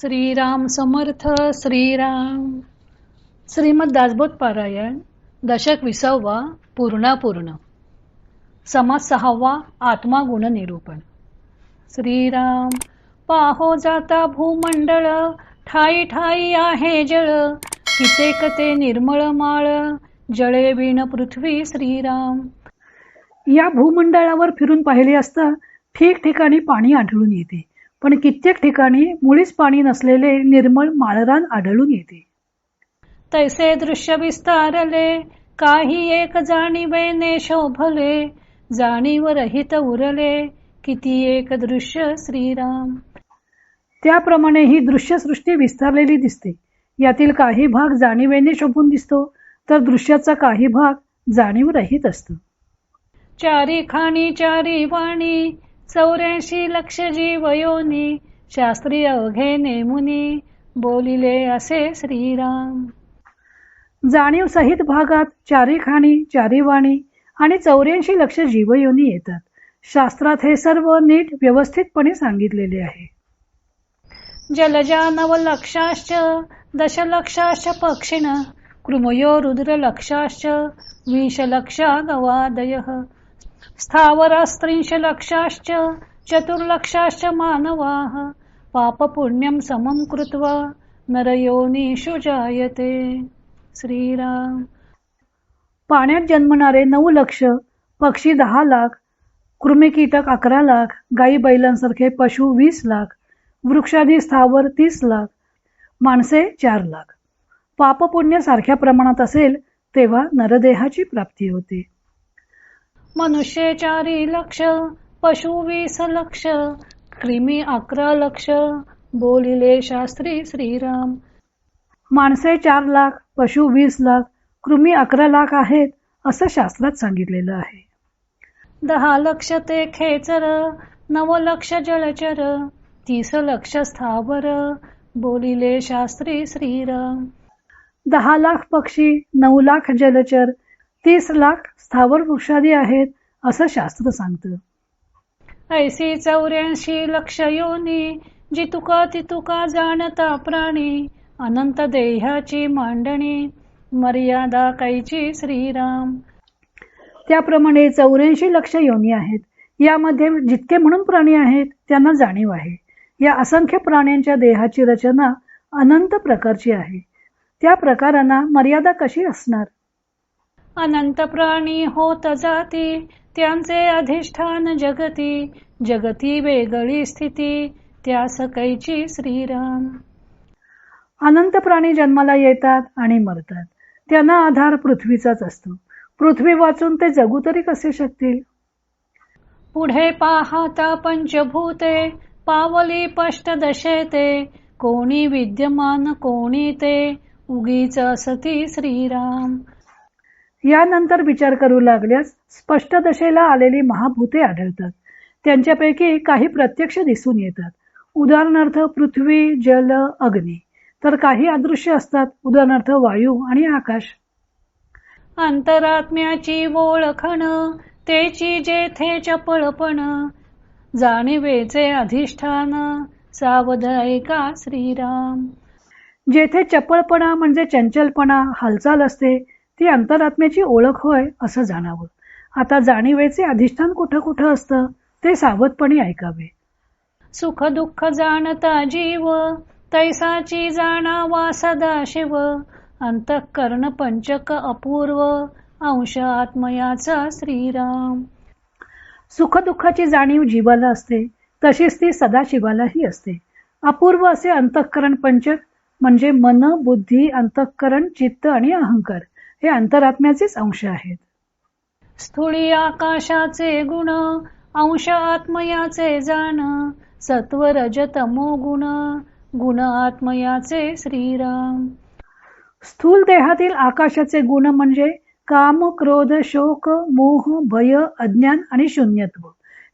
श्रीराम समर्थ श्रीराम. श्रीमद दासबोध पारायण दशक विसावा पूर्णापूर्ण. समाज सहावा आत्मा गुण निरूपण. श्रीराम पाहो जाता भूमंडळ ठाई ठाई आहे जळ. कितेक ते निर्मळ माळ जळे विण पृथ्वी श्रीराम. या भूमंडळावर फिरून पाहिले असता ठिकठिकाणी पाणी आढळून येते. पण कित्येक ठिकाणी मुळीच पाणी नसलेले निर्मळ माळरान आढळून येते. तैसे दृश्य विस्तारले काही एक जाणीवेने शोभले जाणीव रहित उरले किती एक दृश्य श्रीराम. त्याप्रमाणे ही दृश्यसृष्टी विस्तारलेली दिसते. यातील काही भाग जाणीवेने शोभून दिसतो तर दृश्याचा काही भाग जाणीव रहित असतो. चारी खाणी चारी वाणी चौऱ्याऐंशी लक्ष जीवयोनी शास्त्रीय अघे नेमुनी बोलिले असे श्रीराम. जाणीव सहित भागात चारी खाणी चारी वाणी आणि चौऱ्याऐंशी लक्ष जीवयोनी येतात. शास्त्रात हे सर्व नीट व्यवस्थितपणे सांगितलेले आहे. जलजा नवलक्षाश्च दशलक्षाश्च पक्षिण कृमयो रुद्रलक्षाश्च विंशलक्षा गवादयः स्थावरास्त्रिंश लक्षाश्च चतुर्लक्षाश्च मानवाः पापपुण्यं समं कृत्वा नरयोनिषु जायते। श्रीराम। पाण्यात जन्मणारे नऊ लक्ष पक्षी दहा लाख कृमिकीटक अकरा लाख गाई बैलांसारखे पशु वीस लाख वृक्षादी स्थावर तीस लाख माणसे चार लाख. पापपुण्य सारख्या प्रमाणात असेल तेव्हा नरदेहाची प्राप्ती होते. मनुष्य चारी लक्ष पशु वीस लक्ष क्रिमी अकरा लक्ष बोलिले शास्त्री श्रीराम. माणसे चार लाख पशु वीस लाख कृमी अकरा लाख आहेत असं शास्त्रात सांगितलेलं आहे. दहा लक्ष ते खेचर नव लक्ष जलचर तीस लक्ष स्थावर बोलिले शास्त्री श्रीराम. दहा लाख पक्षी नऊ लाख जलचर तीस लाख स्थावर वृक्षादी आहेत असं शास्त्र सांगतं. ऐशी चौऱ्याऐंशी लक्ष योनी जी तुका ती तुका जाणता प्राणी अनंत देहाची मांडणी मर्यादा कैची श्रीराम. त्याप्रमाणे चौऱ्याऐंशी लक्ष योनी आहेत. यामध्ये जितके म्हणून प्राणी आहेत त्यांना जाणीव आहे. या असंख्य प्राण्यांच्या देहाची रचना अनंत प्रकारची आहे. त्या प्रकारांना मर्यादा कशी असणार? अनंत प्राणी होत जाती त्यांचे अधिष्ठान जगती जगती वेगळी स्थिती त्या सकैची श्रीराम? अनंत प्राणी जन्माला येतात आणि मरतात. त्यांना आधार पृथ्वीचाच असतो. पृथ्वी वाचून ते जगू तरी कसे शकतील? पुढे पाहता पंचभूते पावली पष्ट दशेते कोणी विद्यमान कोणी ते उगीच असती श्रीराम. यानंतर विचार करू लागल्यास स्पष्ट दशेला आलेली महाभूते आढळतात. त्यांच्यापैकी काही प्रत्यक्ष दिसून येतात. उदाहरणार्थ पृथ्वी जल अग्नी. तर काही अदृश्य असतात. उदाहरणार्थ वायू आणि आकाश. अंतरात्म्याची ओळखण तेची जेथे चपळपण जाणीवेचे अधिष्ठान सावध ऐका श्रीराम. जेथे चपळपणा म्हणजे चंचलपणा हालचाल असते ती अंतरात्म्याची ओळख होय असं जाणावं. आता जाणीवेचे अधिष्ठान कुठं कुठं असतं ते सावधपणे ऐकावे. सुख दुःख जाणता जीव तैसाची जाणावा सदा शिव अंतःकरण पंचक अपूर्व अंश आत्मयाचा श्रीराम. सुख दुःखाची जाणीव जीवाला असते तशीच ती सदाशिवालाही असते. अपूर्व असे अंतःकरण पंचक म्हणजे मन बुद्धी अंतःकरण चित्त आणि अहंकार. हे अंतरात्म्याचेच अंश आहेत. स्थूळी आकाशाचे गुण अंश आत्मयाचे जाण सत्व रज तमो गुण गुण आत्मयाचे श्रीराम. स्थूल देहातील आकाशाचे गुण म्हणजे काम क्रोध शोक मोह भय अज्ञान आणि शून्यत्व.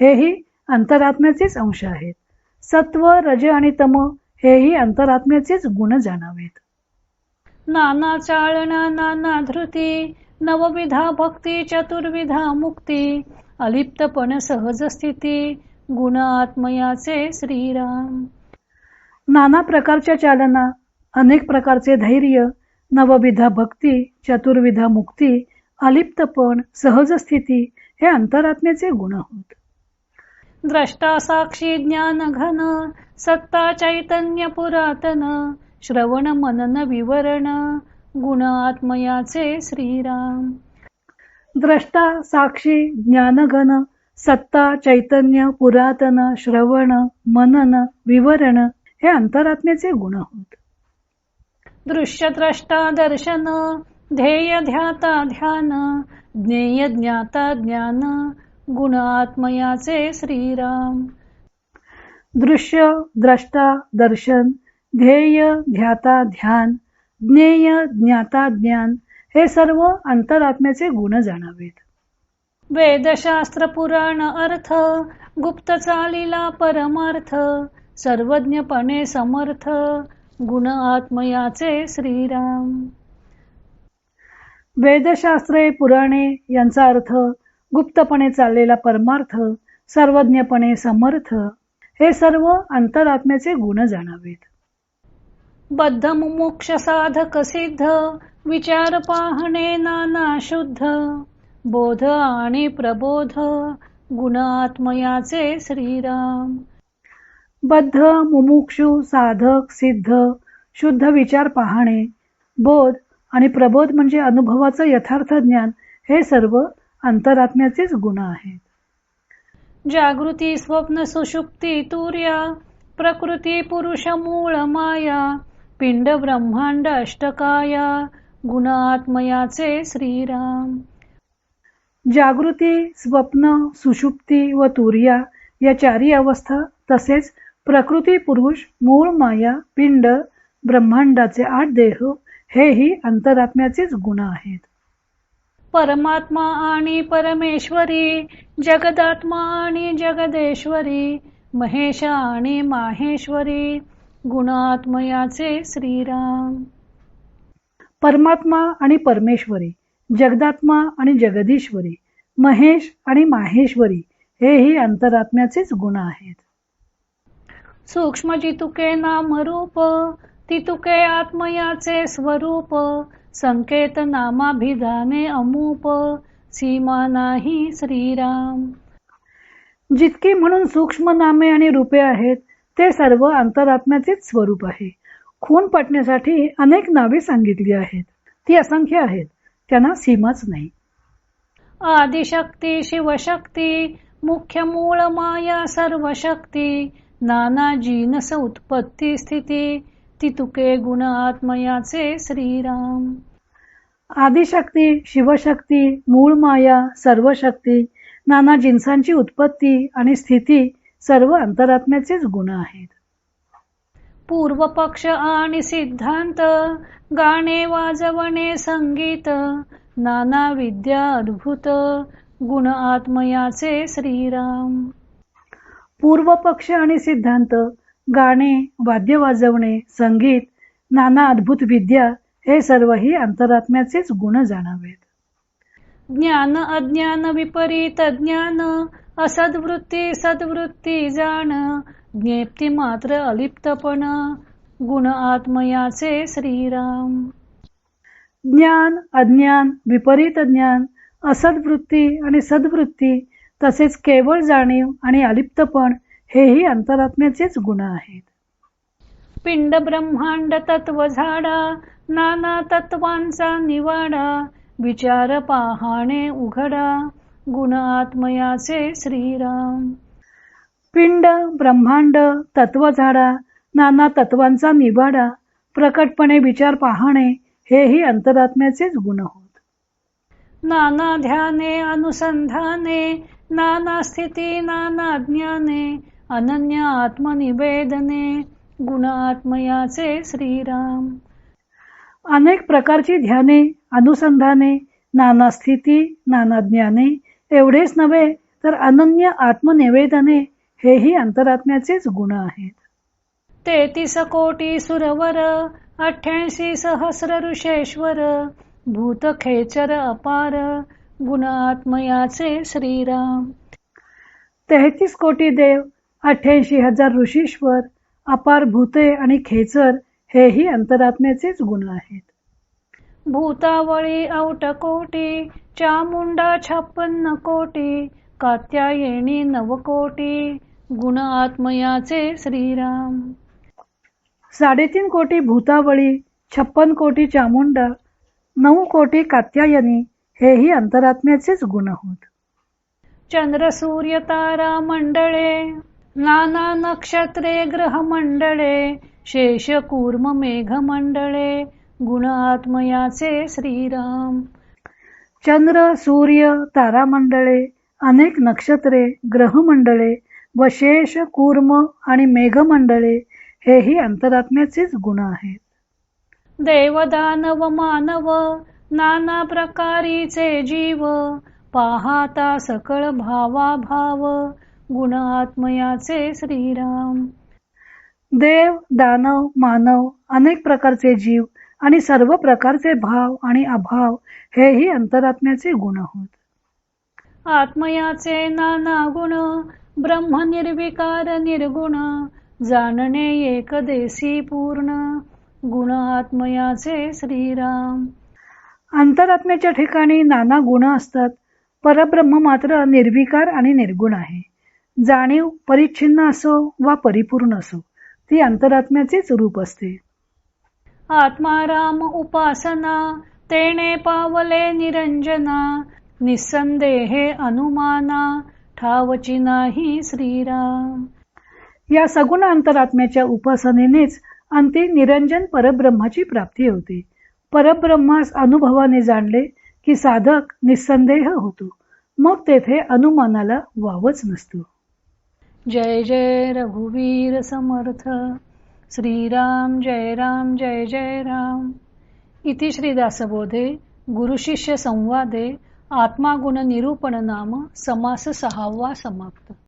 हेही अंतरात्म्याचेच अंश आहेत. सत्व रज आणि तम हेही अंतरात्म्याचेच गुण जाणावेत. नाना चाळणा नाना धृती नवविधा भक्ती चतुर्विधा मुक्ती अलिप्तपण सहज स्थिती गुण आत्मयाचे श्रीराम. नाना प्रकारच्या चालना अनेक प्रकारचे धैर्य नवविधा भक्ती चतुर्विधा मुक्ती अलिप्तपण सहज स्थिती हे अंतरात्म्याचे गुण होत. द्रष्टा साक्षी ज्ञान घन सत्ता चैतन्य पुरातन श्रवण मनन विवरण गुण आत्मयाचे श्रीराम. द्रष्टा साक्षी ज्ञानघन सत्ता चैतन्य पुरातन श्रवण मनन विवरण हे अंतरात्म्याचे गुण होत. दृश्य द्रष्टा दर्शन ध्येय ध्याता ध्यान ज्ञेय ज्ञाता ज्ञान गुण आत्मयाचे श्रीराम. दृश्य द्रष्टा दर्शन ध्येय ध्याता ध्यान ज्ञेय ज्ञाता ज्ञान हे सर्व अंतरात्म्याचे गुण जाणावेत. वेदशास्त्र पुराण अर्थ गुप्त चालीला परमार्थ सर्वज्ञपणे समर्थ गुण आत्मयाचे श्रीराम. वेदशास्त्रे पुराणे यांचा अर्थ गुप्तपणे चाललेला परमार्थ सर्वज्ञपणे समर्थ हे सर्व अंतरात्म्याचे गुण जाणावेत. बद्ध मुमुक्ष साधक सिद्ध विचार पाहणे नाना शुद्ध बोध आणि प्रबोध गुण आत्मयाचे श्रीराम. बद्ध मुमुक्षु साधक सिद्ध शुद्ध विचार पाहणे बोध आणि प्रबोध म्हणजे अनुभवाचं यथार्थ ज्ञान हे सर्व अंतरात्म्याचेच गुण आहेत. जागृती स्वप्न सुषुप्ती तुर्या प्रकृती पुरुष मूळ माया पिंड ब्रह्मांड अष्टकाया गुण आत्मयाचे श्रीराम. जागृती स्वप्न सुषुप्ती व तुर्या या चारी अवस्था तसेच प्रकृती पुरुष मूळ माया पिंड ब्रह्मांडाचे आठ देह हेही अंतरात्म्याचेच गुण आहेत. परमात्मा आणि परमेश्वरी जगदात्मा आणि जगदेश्वरी महेश आणि माहेश्वरी गुणात्मयाचे श्रीराम. परमात्मा आणि परमेश्वरी जगदात्मा आणि जगदीश्वरी महेश आणि माहेश्वरी हेही अंतरात्म्याचेच गुण आहेत. सूक्ष्म जितुके नाम रूप तितुके आत्मयाचे स्वरूप संकेत नामाभिधाने अमूप सीमा नाही श्रीराम. जितके म्हणून सूक्ष्म नामे आणि रूपे आहेत ते सर्व अंतरात्म्याचेच स्वरूप आहे. खून पटण्यासाठी अनेक नावे सांगितली आहेत. ती असंख्य आहेत. त्यांना सीमाच नाही. आदिशक्ती शिवशक्ती मुख्य मूळ माया सर्व शक्ती नाना जीनस उत्पत्ती स्थिती तितुके गुण आत्मयाचे श्रीराम. आदिशक्ती शिवशक्ती मूळ माया सर्व शक्ती नाना जिन्सांची उत्पत्ती आणि स्थिती सर्व अंतरात्म्याचेच गुण आहेत. पूर्व पक्ष आणि सिद्धांत गाणे वाजवणे संगीत नाना विद्या अद्भुत गुण आत्मयाचे श्रीराम. पूर्व पक्ष आणि सिद्धांत गाणे वाद्य वाजवणे संगीत नाना अद्भुत विद्या हे सर्वही अंतरात्म्याचेच गुण जाणावेत. ज्ञान अज्ञान विपरीत ज्ञान असद्वृत्ती सद्वृत्ती जाण ज्ञेप्ती मात्र अलिप्तपण गुण आत्मयाचे श्रीराम. ज्ञान अज्ञान विपरीत ज्ञान असद्वृत्ती आणि सद्वृत्ती तसेच केवळ जाणीव आणि अलिप्तपण हेही अंतरात्म्याचेच गुण आहेत. पिंड ब्रह्मांड तत्व झाडा नाना तत्वांचा निवाडा विचार पाहणे उघडा गुण आत्मयाचे श्रीराम. पिंड ब्रह्मांड तत्व झाडा नाना तत्वांचा निवाडा प्रकटपणे विचार पाहणे हेही अंतरात्म्याचेच गुण होत. नाना ध्याने अनुसंधाने नाना स्थिती नाना ज्ञाने अनन्य आत्मनिवेदने गुण आत्मयाचे श्रीराम. अनेक प्रकारची ध्याने अनुसंधाने नाना स्थिती नाना ज्ञाने एवढेच नव्हे तर अनन्य आत्मनिवेदने हेही अंतरात्म्याचेच गुण आहेत. तेहतीस कोटी सुरवर अठ्याऐंशी सहस्र ऋषेश्वर भूत खेचर अपार गुण आत्मयाचे श्रीराम. तेहतीस कोटी देव अठ्याऐंशी हजार ऋषीश्वर अपार भूते आणि खेचर हेही अंतरात्म्याचेच गुण आहेत. भूतावळी औटकोटी चामुंडा छप्पन्न कोटी कात्यायनी नवकोटी गुण आत्मयाचे श्रीराम. साडेतीन कोटी भूतावळी छप्पन कोटी चामुंडा नऊ कोटी कात्यायनी हेही अंतरात्म्याचेच गुण होत. चंद्र सूर्य तारा मंडळे नाना नक्षत्रे ग्रह मंडळे शेष कूर्म मेघ मंडळे गुण आत्मयाचे श्रीराम. चंद्र सूर्य तारामंडळे अनेक नक्षत्रे ग्रहमंडळे व शेष कूर्म आणि मेघमंडळे हेही अंतरात्म्याचेच गुण आहेत. देवदानव मानव नाना प्रकारीचे जीव पाहता सकळ भावा भाव गुण आत्मयाचे श्रीराम. देव दानव मानव अनेक प्रकारचे जीव आणि सर्व प्रकारचे भाव आणि अभाव हेही अंतरात्म्याचे गुण होत. आत्मयाचे नाना गुण ब्रह्म निर्विकार निर्गुण जाणणे एकदेशी पूर्ण. गुण आत्मयाचे श्रीराम. अंतरात्म्याच्या ठिकाणी नाना गुण असतात. परब्रह्म मात्र निर्विकार आणि निर्गुण आहे. जाणीव परिच्छिन्न असो वा परिपूर्ण असो ती अंतरात्म्याचेच रूप असते. आत्माराम उपासना तेने पावले निरंजना निसंदेहे अनुमाना ठावची नाही श्रीराम. या सगुण अंतरात्म्याच्या उपासनेनेच अंती निरंजन परब्रह्माची प्राप्ती होते. परब्रह्मास अनुभवाने जाणले की साधक निसंदेह होतो. मग तेथे अनुमानाला वावच नसतो. जय जय रघुवीर समर्थ. श्रीराम जय राम जय जय राम. इति श्रीदासबोधे गुरुशिष्य संवादे आत्मागुण निरूपण नाम समास सहावा समाप्त.